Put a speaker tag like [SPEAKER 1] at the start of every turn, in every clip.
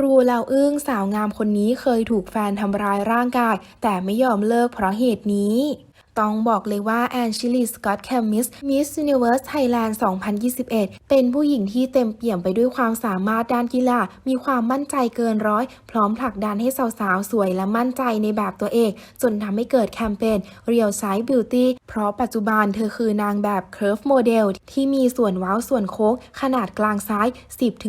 [SPEAKER 1] รู้แล้วอึ้งสาวงามคนนี้เคยถูกแฟนทำร้ายร่างกาย แต่ไม่ยอมเลิกเพราะเหตุนี้ ต้องบอกเลยว่าแอนชิลีสกอตแคมมิสมิส s u นิเวิร์สไทยแลนด์ 2021 เป็นผู้หญิงที่เต็มเปี่ยมไปด้วยความสามารถด้านกีฬา มีความมั่นใจเกินร้อย พร้อมผลักดันให้สาวๆ สวยและมั่นใจในแบบตัวเอง จนทำให้เกิดแคมเปญ Real Size Beauty เพราะปัจจุบันเธอคือนางแบบ Curve Model ที่มีส่วนว้าวส่วนโค้งขนาดกลางซ้าย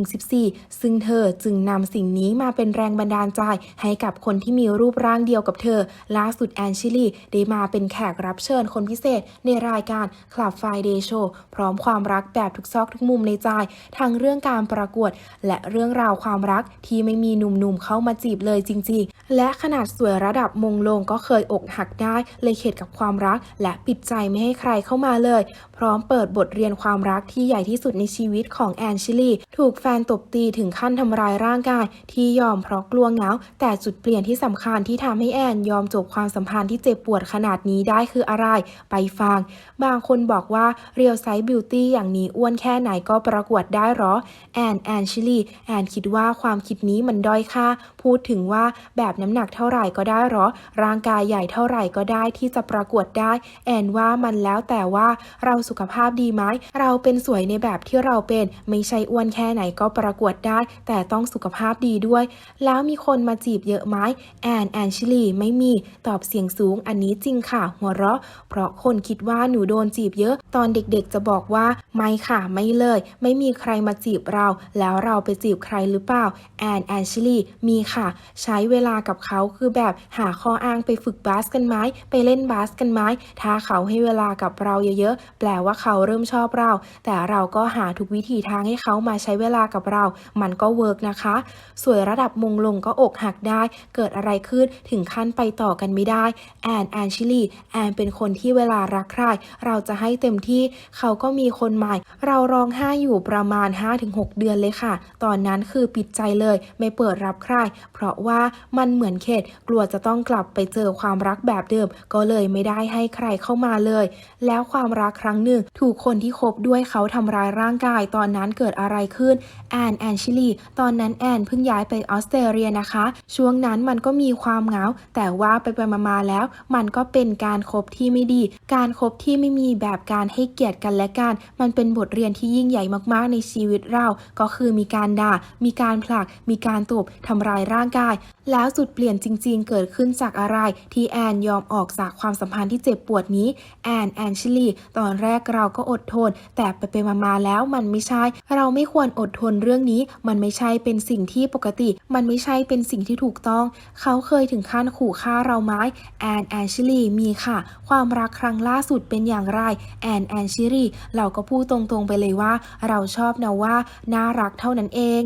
[SPEAKER 1] 10-14 ซึ่งเธอจึงนำสิ่งนี้มาเป็นแรงบันดาลใจให้กับคนที่มีรูปร่างเดียวกับเธอ ล่าสุดแอนชิลีได้มาเป็นแขกรับเชิญคนพิเศษในรายการ Club Friday Show พร้อมความรักแบบทุกซอกทุกมุมในใจ ทั้งเรื่องการประกวด และเรื่องราวความรักที่ไม่มีหนุ่มๆเข้ามาจีบเลยจริง ๆ และขนาดสวยระดับมงลงก็เคยอกหักได้ เลยเข็ดกับความรัก และปิดใจไม่ให้ใครเข้ามาเลย พร้อมเปิดบทเรียนความรักที่ใหญ่ที่สุดในชีวิตของแอนชิลีถูกแฟนตบตีถึงขั้นทำร้ายร่างกาย ที่ยอมเพราะกลัวเหงา แต่จุดเปลี่ยนที่สำคัญที่ทำให้แอนยอมจบความสัมพันธ์ที่เจ็บปวดขนาดนี้ได้คืออะไร ไปฟัง บางคนบอกว่าเรียลไซส์บิวตี้อย่างนี้อ้วนแค่ไหนก็ประกวดได้หรอ แอนแอนชิลีแอนคิดว่าความคิดนี้มันด้อยค่า พูดถึงว่าแบบน้ำหนักเท่าไหร่ก็ได้หรอ ร่างกายใหญ่เท่าไหร่ก็ได้ที่จะประกวดได้ แอนว่ามันแล้วแต่ว่าเราสุขภาพดีไหม เราเป็นสวยในแบบที่เราเป็น ไม่ใช่อ้วนแค่ไหนก็ประกวดได้ แต่ต้องสุขภาพดีด้วย แล้วมีคนมาจีบเยอะไหมแอนแอนชิลีไม่มี ตอบเสียงสูง อันนี้จริงค่ะหัวเราะ เพราะคนคิดว่าหนูโดนจีบเยอะ ตอนเด็กๆจะบอกว่าไม่ค่ะไม่เลย ไม่มีใครมาจีบเรา แล้วเราไปจีบใครหรือเปล่าแอนแอนชิลีมีค่ะ ใช้เวลากับเขาคือแบบหาข้ออ้างไปฝึกบาสกันไหมไปเล่นบาสกันไหมถ้าเขาให้เวลากับเราเยอะๆแปลว่าเขาเริ่มชอบเรา แต่เราก็หาทุกวิธีทางให้เขามาใช้เวลากับเรา มันก็เวิร์กนะคะ สวยระดับมงลงก็อกหักได้ เกิดอะไรขึ้นถึงขั้นไปต่อกันไม่ได้แอนแอนชิลีแอนเป็นคนที่เวลารักใครเราจะให้เต็มที่เขาก็มีคนใหม่ เราร้องไห้อยู่ประมาณ 5-6 เดือนเลยค่ะ ตอนนั้นคือปิดใจเลย ไม่เปิดรับใคร เพราะว่ามันเหมือนเข็ดกลัวจะต้องกลับไปเจอความรักแบบเดิม ก็เลยไม่ได้ให้ใครเข้ามาเลย แล้วความรักครั้งหนึ่ง ถูกคนที่คบด้วยเขาทำร้ายร่างกาย ตอนนั้นเกิดอะไรขึ้นแอนแอนชิลีตอนนั้นแอนเพิ่งย้ายไปออสเตรเลียนะคะ ช่วงนั้นมันก็มีความเหงา แต่ว่าไปไปๆมาๆแล้ว มันก็เป็นการคคบที่ไม่ดี การคบที่ไม่มีแบบการให้เกียรติกันและกัน มันเป็นบทเรียนที่ยิ่งใหญ่มากๆในชีวิตเรา ก็คือมีการด่า มีการผลัก มีการตบทำร้ายร่างกาย แล้วจุดเปลี่ยนจริง ๆ เกิดขึ้นจากอะไร ที่แอนยอมออกจากความสัมพันธ์ที่เจ็บปวดนี้ แอนแอนชิลีตอนแรกเราก็อดทน แต่ไปไปๆมาๆแล้วมันไม่ใช่ เราไม่ควรอดทนเรื่องนี้ มันไม่ใช่เป็นสิ่งที่ปกติ มันไม่ใช่เป็นสิ่งที่ถูกต้อง เขาเคยถึงขั้นขู่ฆ่าเราไหมแอนแอนชิลีมีค่ะความรักครั้งล่าสุดเป็นอย่างไร แอนแอนชิลีเราก็พูดตรงๆไปเลยว่า เราชอบนะว่า น่ารักเท่านั้นเอง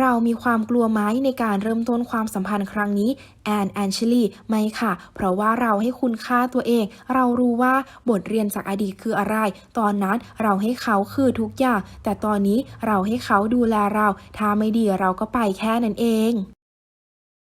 [SPEAKER 1] เรามีความกลัวไหมในการเริ่มต้นความสัมพันธ์ครั้งนี้แอนแอนชิลีไม่ค่ะ เพราะว่าเราให้คุณค่าตัวเอง เรารู้ว่าบทเรียนจากอดีตคืออะไร ตอนนั้นเราให้เขาคือทุกอย่าง แต่ตอนนี้เราให้เขาดูแลเรา ถ้าไม่ดีเราก็ไปแค่นั้นเอง